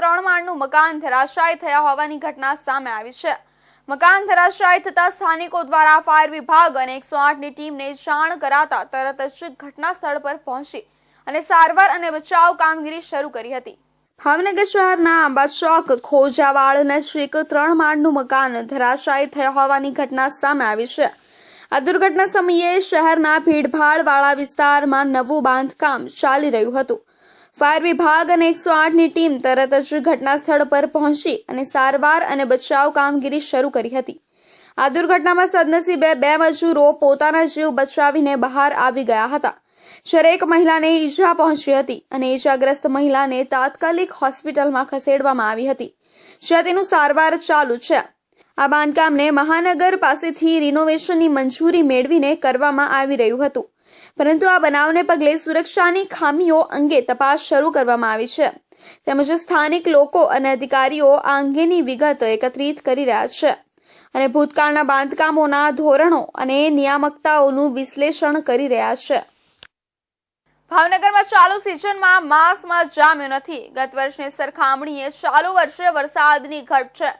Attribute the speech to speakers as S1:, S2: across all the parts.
S1: ત્રણ માળનું મકાન ધરાશાયી થયા હોવાની ઘટના સામે આવી છે. મકાન ધરાશાયી થતા સ્થાનિકો દ્વારા ફાયર વિભાગ અને એકસો આઠની ટીમને જાણ કરાતા તરત જ ઘટના સ્થળ પર પહોંચી અને સારવાર અને બચાવ કામગીરી શરૂ કરી હતી. ભાવનગર શહેરના આંબા ચોક, ખોજાવાડ નજીક ત્રણ માળનું મકાન ધરાશાયી થયા હોવાની ઘટના સામે આવી છે. આ દુર્ઘટના સમયે શહેરના ભીડભાડવાળા વિસ્તારમાં નવું બાંધકામ ચાલી રહ્યું હતું. ફાયર વિભાગ અને એકસો આઠની ટીમ તરત જ ઘટના સ્થળ પર પહોંચી અને સારવાર અને બચાવ કામગીરી શરૂ કરી હતી. આ દુર્ઘટનામાં સદનસીબે બે મજૂરો પોતાના જીવ બચાવીને બહાર આવી ગયા હતા. જ્યારે એક મહિલાને ઈજા પહોંચી હતી અને ઈજાગ્રસ્ત મહિલાને તાત્કાલિક હોસ્પિટલમાં ખસેડવામાં આવી હતી. જ્યાં તેનું સારવાર ચાલુ છે. આ બાંધકામને મહાનગર પાસેથી રિનોવેશનની મંજૂરી મેળવીને કરવામાં આવી રહ્યું હતું. પરંતુ આ બનાવને પગલે સુરક્ષાની ખામીઓ અંગે તપાસ શરૂ કરવામાં આવી છે. તેમજ સ્થાનિક લોકો અને અધિકારીઓ આ અંગેની વિગત એકત્રિત કરી રહ્યા છે અને ભૂતકાળના બાંધકામોના ધોરણો અને નિયામકતાઓનું વિશ્લેષણ કરી રહ્યા છે. ભાવનગરમાં ચાલુ સિઝનમાં માસમાં જામ્યો નથી. ગત વર્ષની સરખામણીએ ચાલુ વર્ષે વરસાદની ઘટ છે.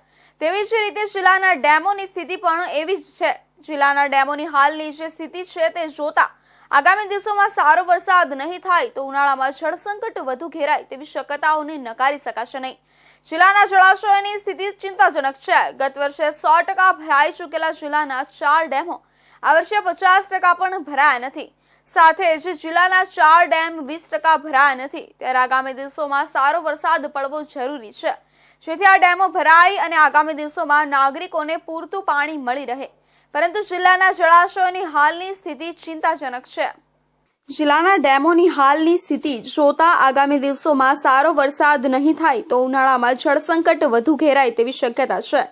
S1: તેવી જ રીતે જિલ્લાના ડેમોની સ્થિતિ પણ એવી જ છે. જિલ્લાના ડેમોની હાલની જે સ્થિતિ છે તે જોતા આગામી દિવસોમાં સારો વરસાદ નહીં થાય તો ઉનાળામાં જળસંકટ વધુ ઘેરાય તેવી શક્યતાઓને નકારી શકાશે નહીં. જિલ્લાના જળાશયોની સ્થિતિ ચિંતાજનક છે. ગત વર્ષે સો ટકા ભરાઈ ચૂકેલા જિલ્લાના ચાર ડેમો આ વર્ષે પચાસ ટકા પણ ભરાયા નથી. સાથે જ જિલ્લાના ચાર ડેમ વીસ ટકા ભરાયા નથી. ત્યારે આગામી દિવસોમાં સારો વરસાદ પડવો જરૂરી છે. જેથી આ ડેમો ભરાય અને આગામી દિવસોમાં નાગરિકોને પૂરતું પાણી મળી રહે. પરંતુ જિલ્લાના જળાશયોની હાલની સ્થિતિ ચિંતાજનક છે. જિલ્લાના ડેમોની હાલની સ્થિતિ જોતા આગામી દિવસોમાં સારો વરસાદ નહીં થાય તો ઉનાળામાં જળસંકટ વધુ ઘેરાય તેવી શક્યતા છે.